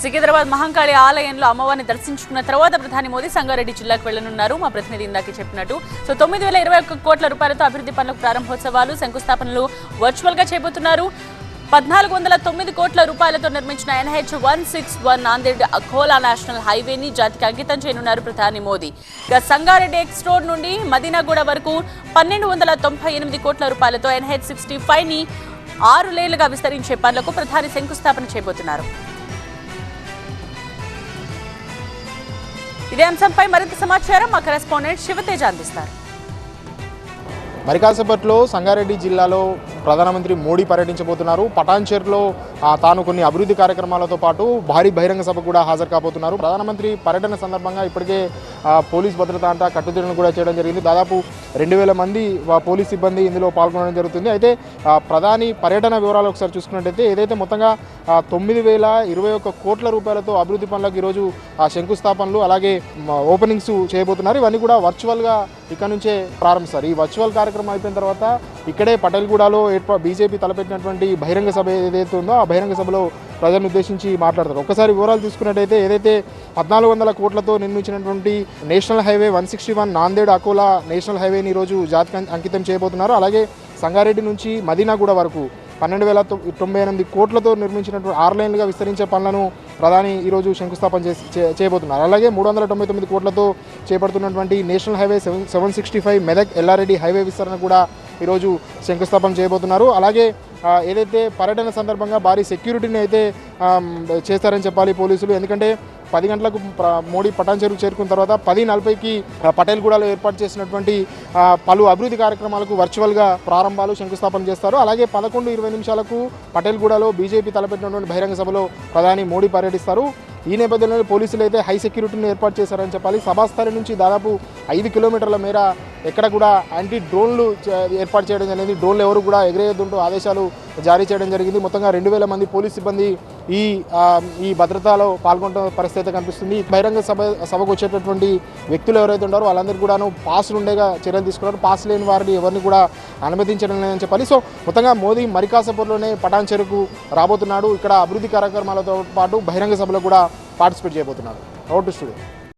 సికింద్రాబాద్ మహంకాళి ఆలయంలో అమ్మవారిని దర్శించుకున్న తర్వాత ప్రధాని మోదీ సంగారెడ్డి జిల్లాకు వెళ్ళనున్నారు మా ప్రతినిధి ఇందాక చెప్పినట్టు. సో తొమ్మిది వేల ఇరవై ఒక్క కోట్ల రూపాయలతో అభివృద్ధి పనులకు ప్రారంభోత్సవాలు శంకుస్థాపనలు వర్చువల్గా చేయబోతున్నారు పద్నాలుగు వందల తొమ్మిది కోట్ల రూపాయలతో నిర్మించిన NH one six one Nanded Akola national హైవేని జాతికి అంకితం చేయనున్నారు ప్రధాని మోదీ. ఇక సంగారెడ్డి ఎక్స్ రోడ్ నుండి మదీనాగూడ వరకు పన్నెండు వందల తొంభై ఎనిమిది కోట్ల రూపాయలతో ఎన్హెచ్ సిక్స్టీ ఫైవ్ని ఆరు లేన్లుగా విస్తరించే పనులకు ప్రధాని శంకుస్థాపన చేయబోతున్నారు ఇదే అంశంపై మరింత సమాచారం మా కరెస్పాండెంట్ శివతేజ అందిస్తారు. మరి కాసేపట్లో సంగారెడ్డి జిల్లాలో ప్రధానమంత్రి మోడీ పర్యటించబోతున్నారు. పటాన్చేర్లో తాను కొన్ని అభివృద్ధి కార్యక్రమాలతో పాటు భారీ బహిరంగ సభ కూడా హాజరు కాబోతున్నారు. ప్రధానమంత్రి పర్యటన సందర్భంగా ఇప్పటికే పోలీస్ భద్రత అంతా కట్టుదిట్టను కూడా చేయడం జరిగింది. దాదాపు రెండు వేల మంది పోలీస్ సిబ్బంది ఇందులో పాల్గొనడం జరుగుతుంది. అయితే ప్రధాని పర్యటన వివరాలు ఒకసారి చూసుకున్నట్టయితే ఏదైతే మొత్తంగా తొమ్మిది వేల ఇరవై ఒక్క కోట్ల రూపాయలతో అభివృద్ధి పనులకు ఈరోజు ఆ, శంకుస్థాపనలు అలాగే ఓపెనింగ్స్ చేయబోతున్నారు. ఇవన్నీ కూడా వర్చువల్గా ఇక్కడ నుంచే ప్రారంభిస్తారు. ఈ వర్చువల్ కార్యక్రమం అయిపోయిన తర్వాత ఇక్కడే పటేల్గూడలో ఏర్పా బీజేపీ తలపెట్టినటువంటి బహిరంగ సభ ఏదైతే ఉందో ఆ బహిరంగ సభలో ప్రజలను ఉద్దేశించి మాట్లాడతారు. ఒకసారి వివరాలు తీసుకున్నట్టయితే ఏదైతే పద్నాలుగు వందల కోట్లతో నిర్మించినటువంటి national highway one sixty one Nanded Akola national హైవేని ఈరోజు జాతికి అంకితం చేయబోతున్నారు. అలాగే సంగారెడ్డి నుంచి మదీనాగూడ వరకు పన్నెండు వేల తొంభై ఎనిమిది కోట్లతో నిర్మించినటువంటి ఆరు లైన్లుగా విస్తరించే పనులను ప్రధాని ఈరోజు శంకుస్థాపన చేసి చేయబోతున్నారు. అలాగే మూడు వందల తొంభై తొమ్మిది కోట్లతో చేపడుతున్నటువంటి national highway seven seven sixty five Medak Yellareddy highway విస్తరణ కూడా ఈరోజు శంకుస్థాపన చేయబోతున్నారు. అలాగే ఏదైతే పర్యటన సందర్భంగా భారీ సెక్యూరిటీని అయితే చేస్తారని చెప్పాలి పోలీసులు. ఎందుకంటే పది గంటలకు మోడీ పటాన్ చెరువు చేరుకున్న తర్వాత పది నలభైకి ఆ, పటేల్గూడలో ఏర్పాటు చేసినటువంటి పలు అభివృద్ధి కార్యక్రమాలకు వర్చువల్గా ప్రారంభాలు శంకుస్థాపన చేస్తారు. అలాగే పదకొండు ఇరవై నిమిషాలకు పటేల్గూడలో బీజేపీ తలపెట్టినటువంటి బహిరంగ సభలో ప్రధాని మోడీ పర్యటిస్తారు. ఈ నేపథ్యంలో పోలీసులు అయితే హై సెక్యూరిటీని ఏర్పాటు చేశారని చెప్పాలి. సభాస్థలి నుంచి దాదాపు ఐదు కిలోమీటర్ల మేర ఎక్కడ కూడా యాంటీ డ్రోన్లు ఏర్పాటు చేయడం జరిగింది. డ్రోన్లు ఎవరు కూడా ఎగిరేయొద్దంటూ ఆదేశాలు జారీ చేయడం జరిగింది. మొత్తంగా రెండు వేల మంది పోలీస్ సిబ్బంది ఈ ఈ భద్రతలో పాల్గొంటున్న పరిస్థితి కనిపిస్తుంది. బహిరంగ సభ సభకు వచ్చేటటువంటి వ్యక్తులు ఎవరైతే ఉన్నారో వాళ్ళందరికీ కూడాను పాసులు ఉండేగా చర్యలు తీసుకున్నారు. పాస్ లేని వారిని ఎవరిని కూడా అనుమతించడం లేదని చెప్పాలి. సో మొత్తంగా మోదీ మరికాసపూర్లోనే పటాన్ చెరుకు రాబోతున్నాడు. ఇక్కడ అభివృద్ధి కార్యక్రమాలతో పాటు బహిరంగ సభలో కూడా పార్టిసిపేట్ చేయబోతున్నాడు అవుట్ స్టూడియో